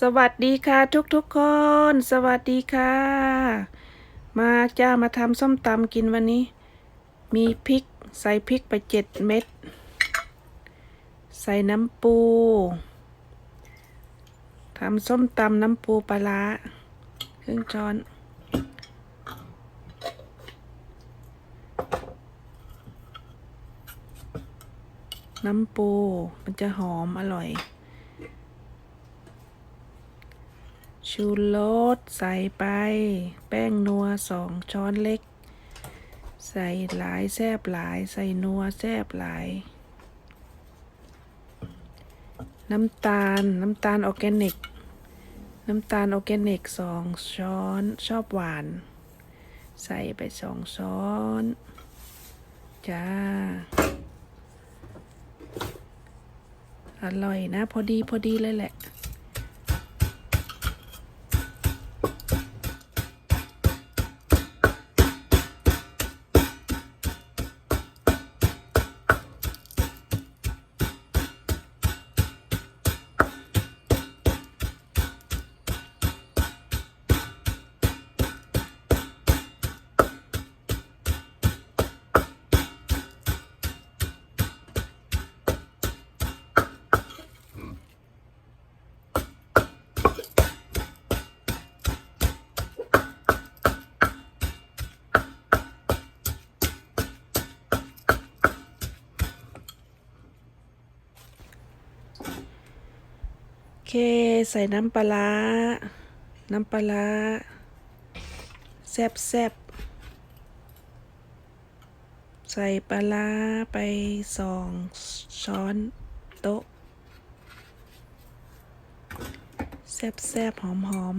สวัสดีค่ะทุกๆคน สวัสดีค่ะ มาจ้ามาทำส้มตำกินวันนี้ มีพริกใส่พริกไปเจ็ดเม็ด ใส่น้ำปูทำส้มตำน้ำปูปลาร้าครึ่งช้อน น้ำปูมันจะหอมอร่อย ชูรสใส่ไป แป้งนัวสองช้อนเล็ก ใส่หลายแซบหลาย ใส่นัวแซบหลาย น้ำตาลน้ำตาลออแกนิก น้ำตาลออแกนิกสองช้อนชอบหวาน ใส่ไปสองช้อน จ้า อร่อยนะ พอดีพอดีเลยแหละ ใส่น้ำปลาร้าน้ำปลาร้าแซบแซบใส่ปลาร้าไปสองช้อนโต๊ะ แซบแซบหอมหอม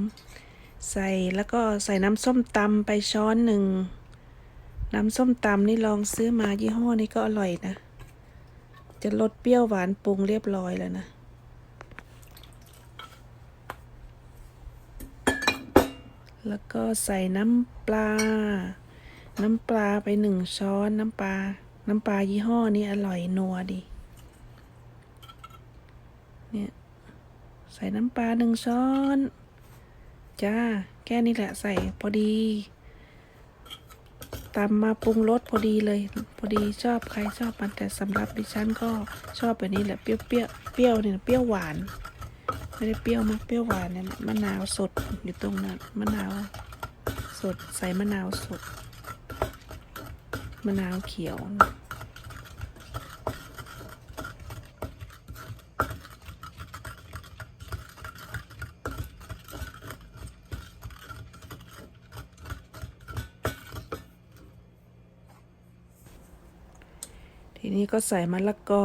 ใส่แล้วก็ใส่น้ำส้มตำไปช้อนหนึ่ง น้ำส้มตำนี่ลองซื้อมายี่ห้อนี้ก็อร่อยนะ จะลดเปรี้ยวหวานปรุงเรียบร้อยแล้วนะ แล้วก็ใส่น้ำปลา น้ำปลาไปหนึ่งช้อนน้ำปลา น้ำปลายี่ห้อนี้อร่อยนัวดี เนี่ย ใส่น้ำปลาหนึ่งช้อน จ้า แค่นี้แหละใส่พอดีตำมาปรุงรสพอดีเลย พอดีชอบใครชอบมันแต่สำหรับดิฉันก็ชอบแบบนี้แหละเปรี้ยวเปรี้ยวเปรี้ยวเนี่ยเปรี้ยวหวาน ไม่ได้เปรี้ยวมากเปรี้ยวหวานเนี่ยมะนาวสดอยู่ตรงนั้นมะนาวสดใส่มะนาวสด มะนาวเขียวทีนี้ก็ใส่มะละกอ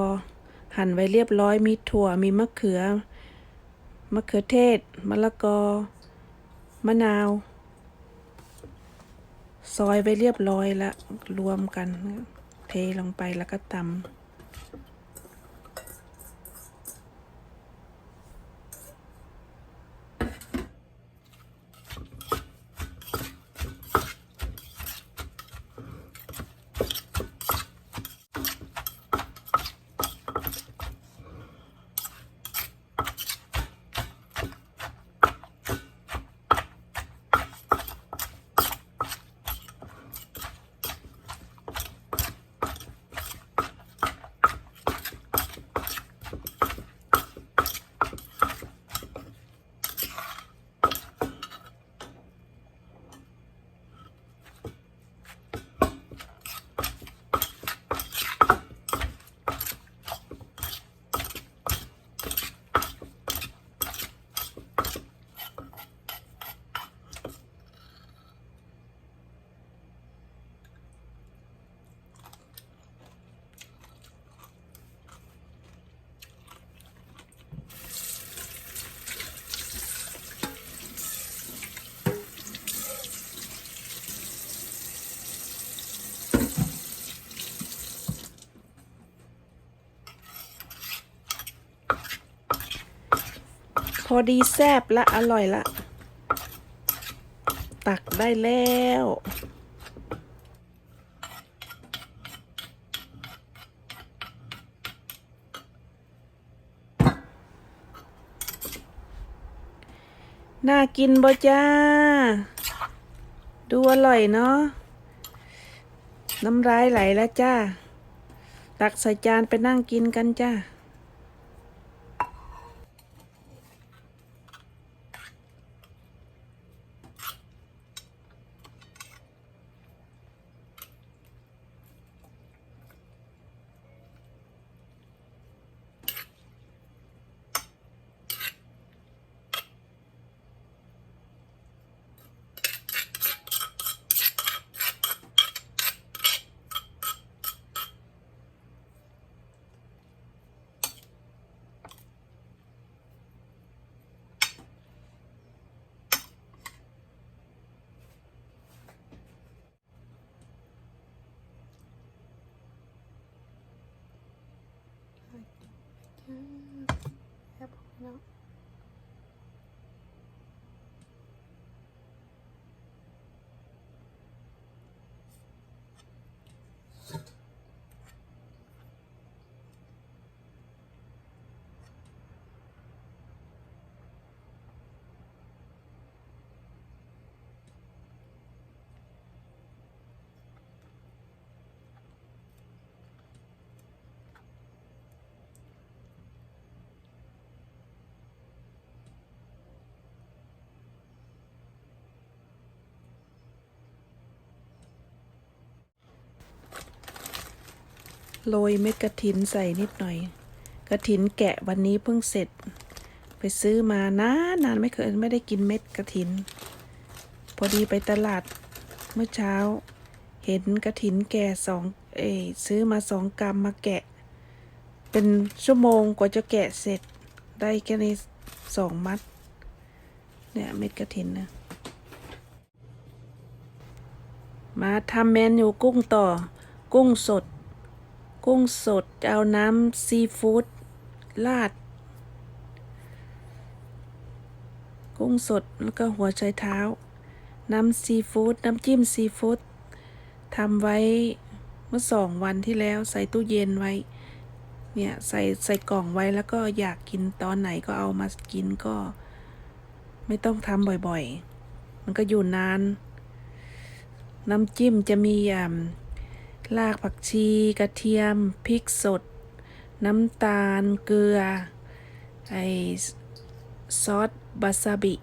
หั่นไว้เรียบร้อยมีถั่วมีมะเขือ มะเขือเทศ มะละกอ มะนาว ซอยไว้เรียบร้อยแล้วรวมกัน เทลงไปแล้วก็ตำ อดีแซบและอร่อยละ ตักได้แล้วน่ากินบ่จ้า ดูอร่อยเนาะ น้ำลายไหลแล้วจ้า ตักใส่จานไปนั่งกินกันจ้า No. โรยเม็ดกระถินใส่นิดหน่อย กระถินแกะวันนี้เพิ่งเสร็จ ไปซื้อมานานนานไม่เคยไม่ได้กินเม็ดกระถิน พอดีไปตลาดเมื่อเช้า เห็นกระถินแก่สองเอซื้อมาสองกรัมมาแกะ เป็นชั่วโมงกว่าจะแกะเสร็จ ได้แค่นี้สองมัด เนี่ยเม็ดกระถินนะมาทำเมนูกุ้งต่อ กุ้งสด กุ้งสดเอาน้ำซีฟู้ดราด กุ้งสดแล้วก็หัวไชเท้า น้ำซีฟู้ดน้ำจิ้มซีฟู้ดทำไว้เมื่อสองวันที่แล้วใส่ตู้เย็นไว้ เนี่ยใส่ใส่กล่องไว้แล้วก็อยากกินตอนไหนก็เอามากินก็ ไม่ต้องทำบ่อยๆ มันก็อยู่นาน น้ำจิ้มจะมีอ่า รากผักชีกระเทียมพริกสด น้ำตาลเกลือ ไอซอสบาซาบิ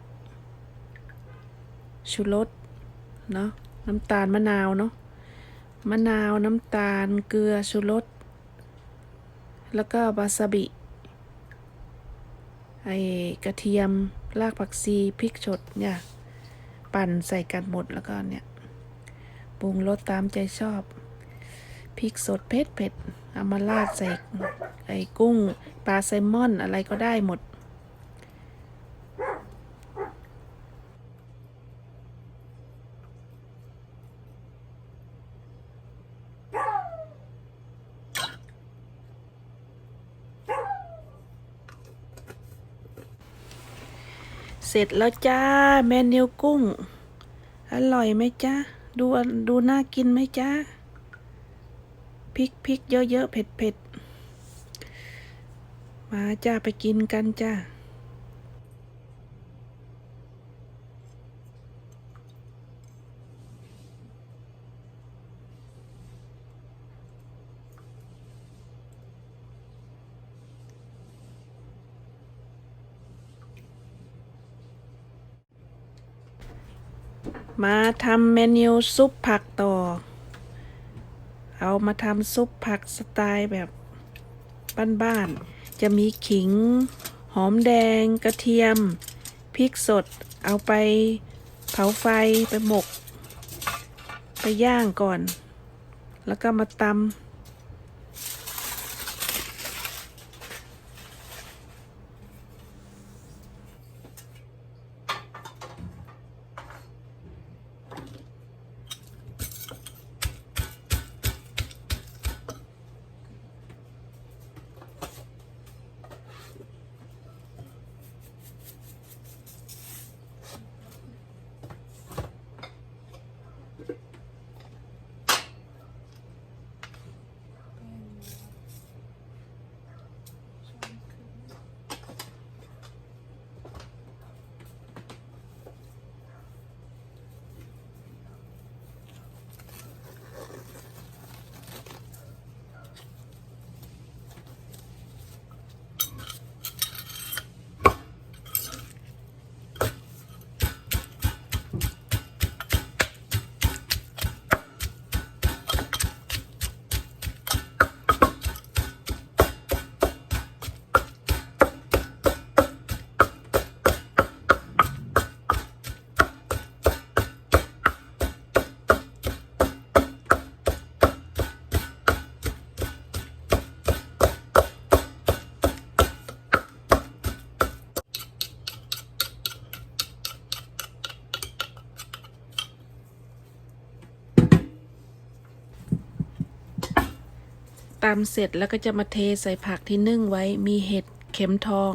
ชูรสเนาะน้ำตาลมะนาวเนาะมะนาวน้ำตาลเกลือชูรสแล้วก็บาซาบิไอกระเทียมรากผักชีพริกสดเนี่ย ปั่นใส่กันหมดแล้วก็เนี่ยปรุงรสตามใจชอบ พริกสดเผ็ดเผ็ดๆเอามาราดใส่ไอ้กุ้งปลาแซลมอนอะไรก็ได้หมด เสร็จแล้วจ้าเมนูกุ้ง อร่อยไหมจ้าดูดูน่ากินไหมจ้า พริกพริกเยอะๆเผ็ดเผ็ดๆมาจ้าไปกินกันจ้ามาทำเมนูซุปผักต่อ เอามาทำซุปผักสไตล์แบบบ้านๆ จะมีขิง หอมแดง กระเทียม พริกสด เอาไปเผาไฟไปหมก ไปย่างก่อน แล้วก็มาตำำเสร็จแล้วก็จะมาเทใส่ผักที่นึ่งไว้มีเห็ดเข็มทอง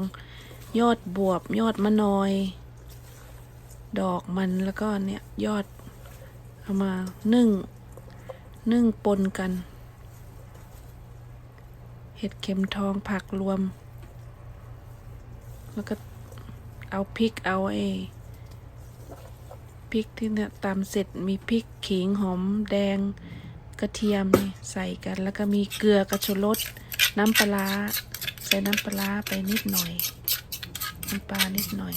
ยอดบวบ ยอดมะนอย ดอกมันแล้วก็เนี่ยยอดเอามานึ่ง นึ่งปนกัน เห็ดเข็มทองผักรวม แล้วก็เอาพริกเอาไอ้พริกที่เนี่ยตำเสร็จมีพริกขิงหอมแดง กระเทียมนี่ใส่กัน แล้วก็มีเกลือกระชรสน้ำปลาใส่น้ำปลาร้าไปนิดหน่อย น้ำปลานิดหน่อย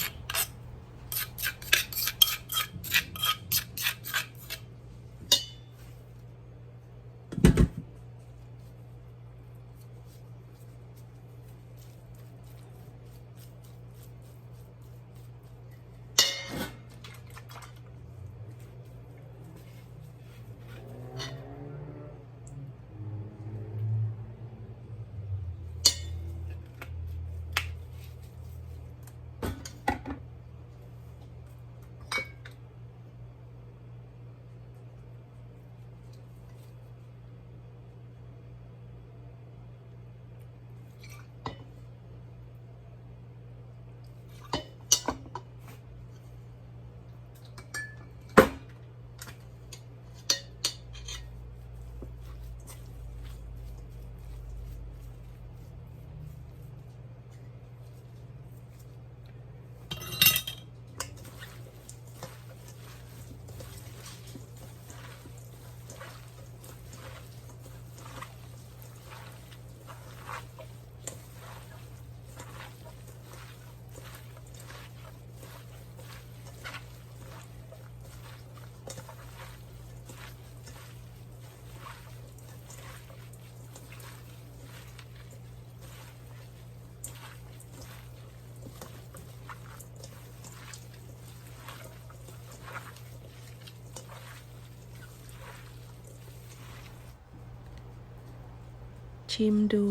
ชิมดู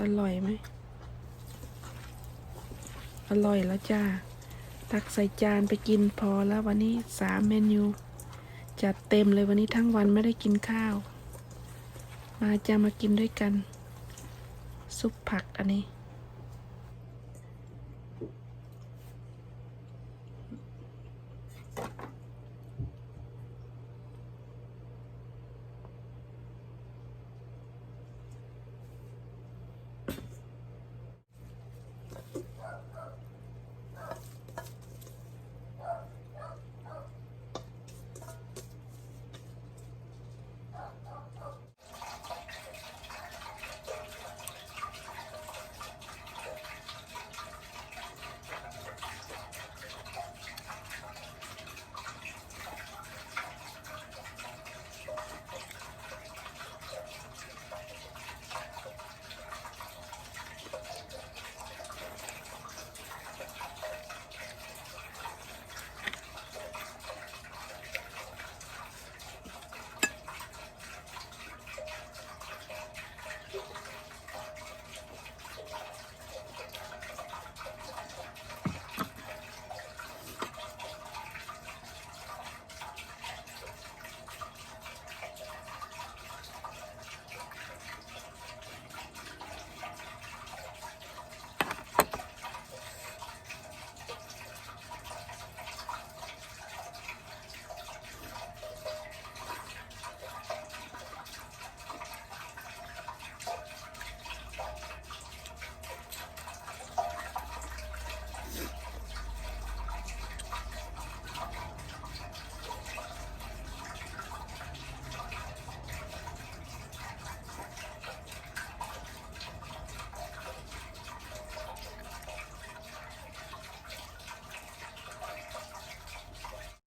อร่อยไหม อร่อยแล้วจ้า ตักใส่จานไปกินพอแล้ววันนี้สามเมนู จัดเต็มเลยวันนี้ทั้งวันไม่ได้กินข้าว มาจะมากินด้วยกัน ซุปผักอันนี้